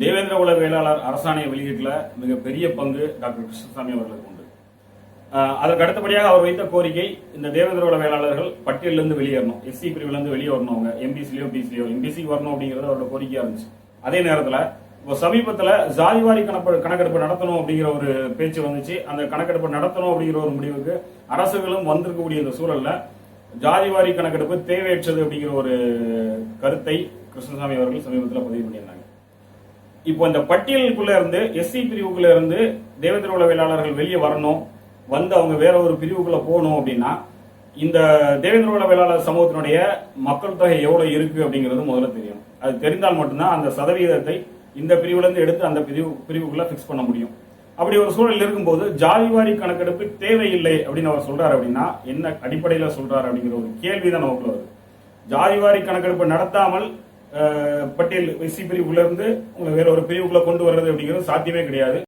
தேவேந்திர உலக வேளாளர் அரசாணை வெளியீட்டில் மிகப்பெரிய பங்கு டாக்டர் கிருஷ்ணசாமி அவர்களுக்கு உண்டு. அதற்கு அடுத்தபடியாக அவர் வைத்த கோரிக்கை இந்த தேவேந்திர உலக வேளாளர்கள் பட்டியலிருந்து வெளியேறணும். எஸ்சி பிரிவிலிருந்து வெளியே வரணும் அவங்க. எம்பிசிலையோ பிசிலையோ எம்பிசிக்கு வரணும் அப்படிங்கிறது அவரோட கோரிக்கையா இருந்துச்சு. அதே நேரத்தில் இப்போ சமீபத்தில் ஜாதிவாரி கணக்கு கணக்கெடுப்பு நடத்தணும் அப்படிங்கிற ஒரு பேச்சு வந்துச்சு. அந்த கணக்கெடுப்பு நடத்தணும் அப்படிங்கிற ஒரு முடிவுக்கு அரசுகளும் வந்திருக்கக்கூடிய இந்த சூழல்ல ஜாதிவாரி கணக்கெடுப்பு தேவையற்றது அப்படிங்கிற ஒரு கருத்தை கிருஷ்ணசாமி அவர்கள் சமீபத்தில் பதிவு பண்ணியிருந்தாங்க. இப்போ இந்த பட்டியலுக்குள்ள இருந்து எஸ்சி பிரிவுக்குள்ள இருந்து தேவேந்திர உளவியலாளர்கள் வெளியே வரணும் வந்து அவங்க வேற ஒரு பிரிவுக்குள்ள போகணும் அப்படின்னா இந்த தேவேந்திர உளவியலாளர் சமூகத்தினுடைய மக்கள் தொகை எவ்வளவு இருக்கு அப்படிங்கிறது முதல்ல தெரியும். அது தெரிந்தால் மட்டும்தான் அந்த சதவீதத்தை இந்த பிரிவுலேருந்து எடுத்து அந்த பிரிவு பிரிவுக்குள்ள பிக்ஸ் பண்ண முடியும். அப்படி ஒரு சூழல் இருக்கும்போது ஜாதிவாரி கணக்கெடுப்பு தேவையில்லை அப்படின்னு அவர் சொல்றாரு அப்படின்னா என்ன அடிப்படையில சொல்றாரு அப்படிங்கிற ஒரு கேள்விதான் நமக்குள்ள வருது. ஜாதிவாரி கணக்கெடுப்பு நடத்தாமல் பட்டியல் எஸ்சி பிரிவுக்குள்ள இருந்து உங்களை வேற ஒரு பிரிவுக்குள்ள கொண்டு வர்றது அப்படிங்கிறது சாத்தியமே கிடையாது.